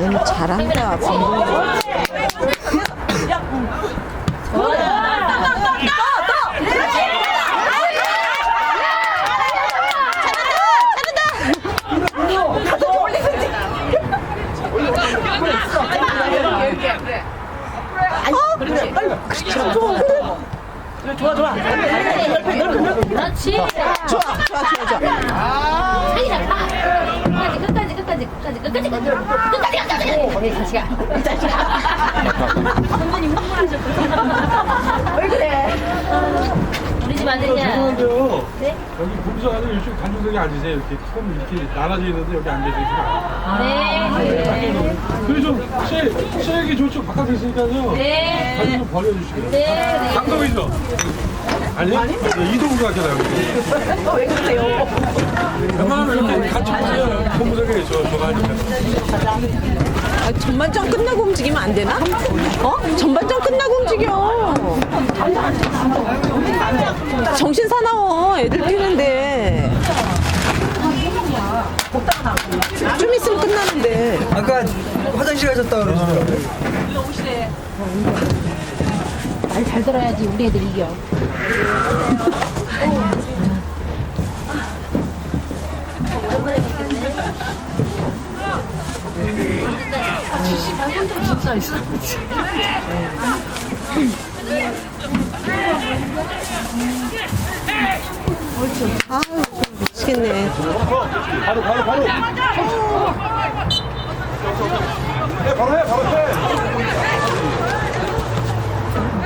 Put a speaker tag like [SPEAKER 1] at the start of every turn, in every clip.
[SPEAKER 1] 얘는 잘한다. 분명히.
[SPEAKER 2] 그렇지.
[SPEAKER 1] 좋아, 좋아, 좋아, 좋아.
[SPEAKER 2] 끝까지, 끝까지, 끝까지, 끝까지, 끝까지, 끝까지,
[SPEAKER 3] 여기 거기서 아니 이쪽 간주석에 앉으세요. 이렇게 처음 이렇게 나눠져 있는데 여기 앉아주시면 안
[SPEAKER 2] 네.
[SPEAKER 3] 돼요. 그래서 쉐, 쉐기 저쪽 바깥에 있으니까요.
[SPEAKER 2] 네.
[SPEAKER 3] 가지 좀 버려주시고요.
[SPEAKER 2] 네. 네.
[SPEAKER 3] 강동이죠? 아니요? 네, 이동국 같잖아요. 왜 그러세요? 웬만하면 이렇게 같이 보세요. 본부석에 저, 저가 아니까.
[SPEAKER 1] 아, 전반전 끝나고 움직이면 안 되나? 어? 전반전 끝나고 움직여. 정신 사나워. 애들 뛰는데. 좀 있으면 끝나는데.
[SPEAKER 4] 아까 화장실 가셨다 그러시더라고요.
[SPEAKER 2] 말 잘 들어야지 우리 애들 이겨.
[SPEAKER 1] 아유, 미치겠네.
[SPEAKER 3] 바로, 바로, 바로. 네, 바로 해, 바로 해.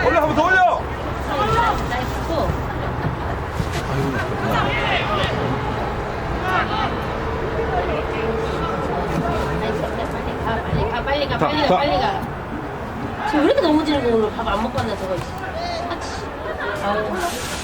[SPEAKER 3] 올려, 한번 더 올려.
[SPEAKER 2] 빨리 가, 빨리 가, 빨리 가, 빨리 가. 지금 왜 이렇게 거 오늘 밥안 먹고 왔나 저거. 아치. 아우.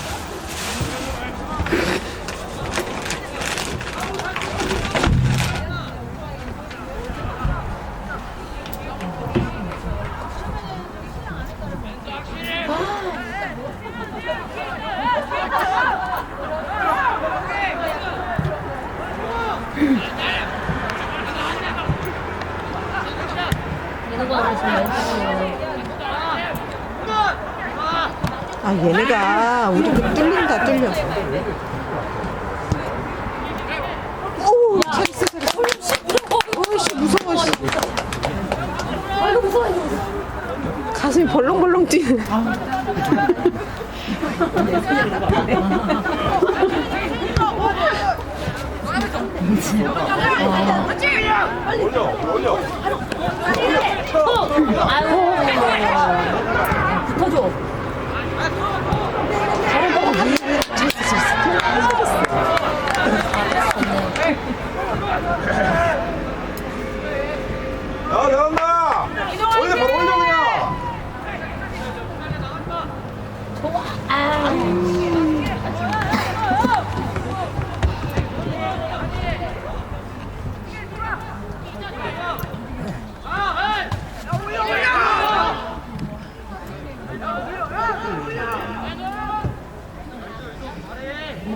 [SPEAKER 1] 아, 얘네가 우리 그 뚫린다, 뚫려. 오, 잘했어, 잘했어. 어이씨, 무서워, 씨.
[SPEAKER 2] 아이고 무서워.
[SPEAKER 1] 가슴이 벌렁벌렁 뛰네.
[SPEAKER 3] 올려, 올려.
[SPEAKER 2] 아유. 붙어줘.
[SPEAKER 3] 야, 나간다. 올려, 바로 올려, 그냥.
[SPEAKER 2] 좋아. 아.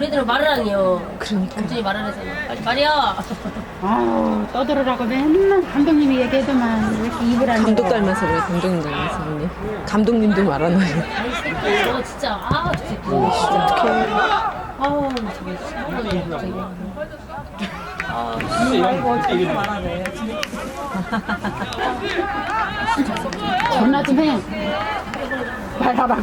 [SPEAKER 2] 우리 애들은 말을 안 해요.
[SPEAKER 1] 그러니까.
[SPEAKER 2] 완전히 말을 해서 빨리 말이야.
[SPEAKER 5] 아우 떠들으라고 맨날 감독님이 얘기해도만 왜 이렇게 입을 안
[SPEAKER 1] 감독
[SPEAKER 5] 닫아.
[SPEAKER 1] 닮아서 그래, 감독님 닮아서 언니. 감독님도 말하나요?
[SPEAKER 2] 아이 새끼 너 진짜 아저 새끼
[SPEAKER 1] 진짜 어떡해.
[SPEAKER 2] 아우 저기 신고를 갑자기
[SPEAKER 5] 전화 좀 해. 말하라고.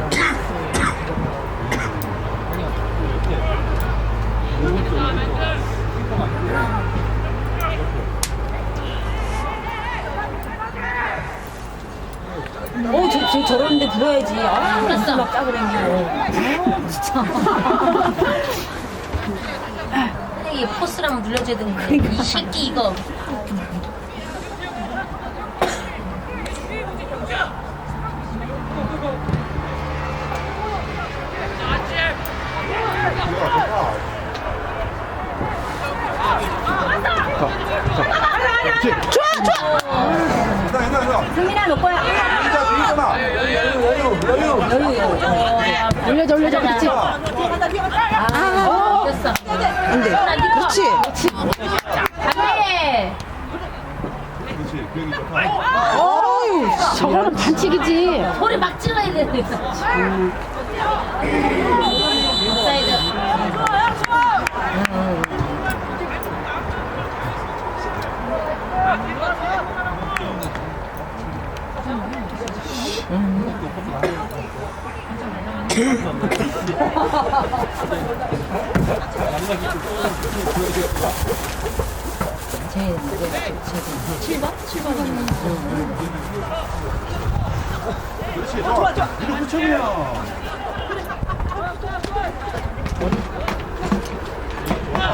[SPEAKER 2] 어, 저, 저 저러는데 불어야지. 아, 그랬어. 막 짜그랬네. 진짜. 이 포스랑 눌러줘야 되는데. 이 새끼 이거.
[SPEAKER 5] 올려줘 올려줘 그렇지
[SPEAKER 6] 아, 됐어.
[SPEAKER 2] 안 돼. 그렇지.
[SPEAKER 6] 안돼.
[SPEAKER 2] 어유.
[SPEAKER 5] 저거는 반칙이지
[SPEAKER 6] 소리 막 질러야 돼. 사이드.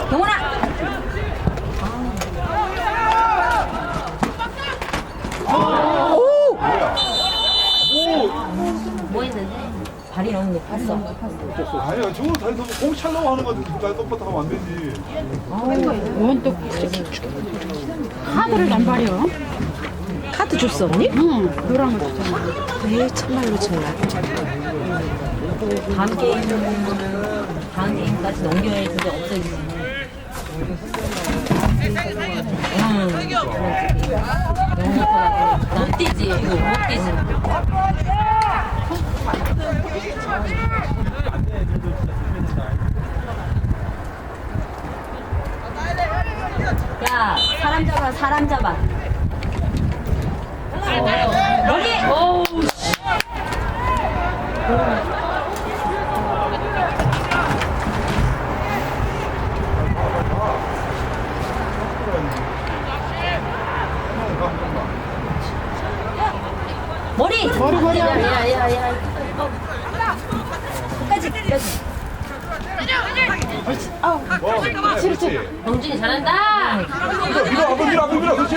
[SPEAKER 6] 경훈아. 뭐 발이 너무 높았어.
[SPEAKER 3] 아니야 저거 다시 너무 공 찰려고 하는 거지 날 똑바로 하면 안 되지
[SPEAKER 5] 원또 카드를 안 발려
[SPEAKER 2] 카드 줬어 언니?
[SPEAKER 5] 응 노란 거 줬잖아
[SPEAKER 2] 에이 참말로 정말.
[SPEAKER 6] 다음 게임, 다음 게임까지 넘겨야 그게 없어지지. 음, 너무 못 뛰지, 못 뛰지. 야, 사람 잡아, 사람 잡아. 여기! 오우, 머리! 머리, 머리. 야, 야, 야, 야. 어. 끝까지, 끝까지. 병준이 잘한다!
[SPEAKER 3] 밀어 앞으로 밀어 앞으로 밀어 그렇지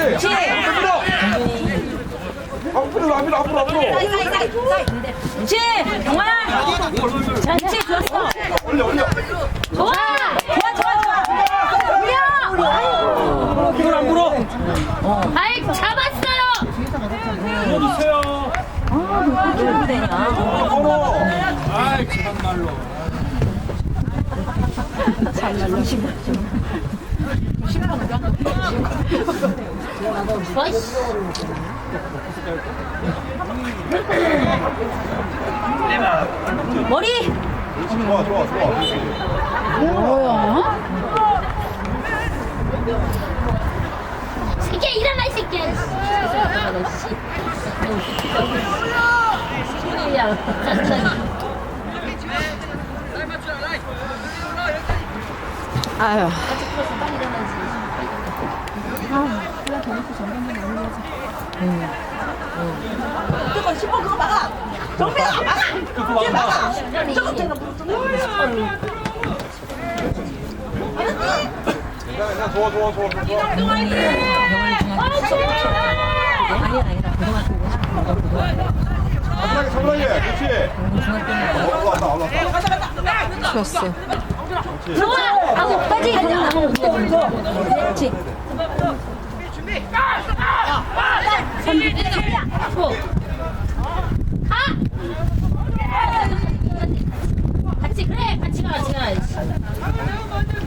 [SPEAKER 3] 앞으로 밀어 앞으로 밀어 앞으로 앞으로
[SPEAKER 6] 그렇지! 경화야! 그렇지, 좋았어!
[SPEAKER 3] 올려 올려
[SPEAKER 6] 좋아! 좋아, 좋아, 좋아! 올려!
[SPEAKER 3] 이걸 안 물어
[SPEAKER 6] 아이, 잡았어요!
[SPEAKER 3] 주세요
[SPEAKER 6] 왜 되냐?
[SPEAKER 3] 걸어
[SPEAKER 7] 아이 참말로
[SPEAKER 6] 어이씨. 머리!
[SPEAKER 3] 좋아 좋아 좋아
[SPEAKER 5] 뭐야
[SPEAKER 6] 새끼야, 일어나, 이 새끼야! 소리야, 짜증나
[SPEAKER 2] 아유.
[SPEAKER 3] 야, 좋아 좋아 좋아 좋아
[SPEAKER 6] 병원이, 병원이 중학교 아니야, 아니라 고등학교구나.
[SPEAKER 3] 차분하게 차분하게 그렇지 올라왔다 올라왔다
[SPEAKER 2] 좋았어.
[SPEAKER 6] 좋아! 하고 빠지게 걸어 나가면 그렇지 준비! 가! 가! 가!
[SPEAKER 2] 선비 하고 같이 그래 같이 가 같이 가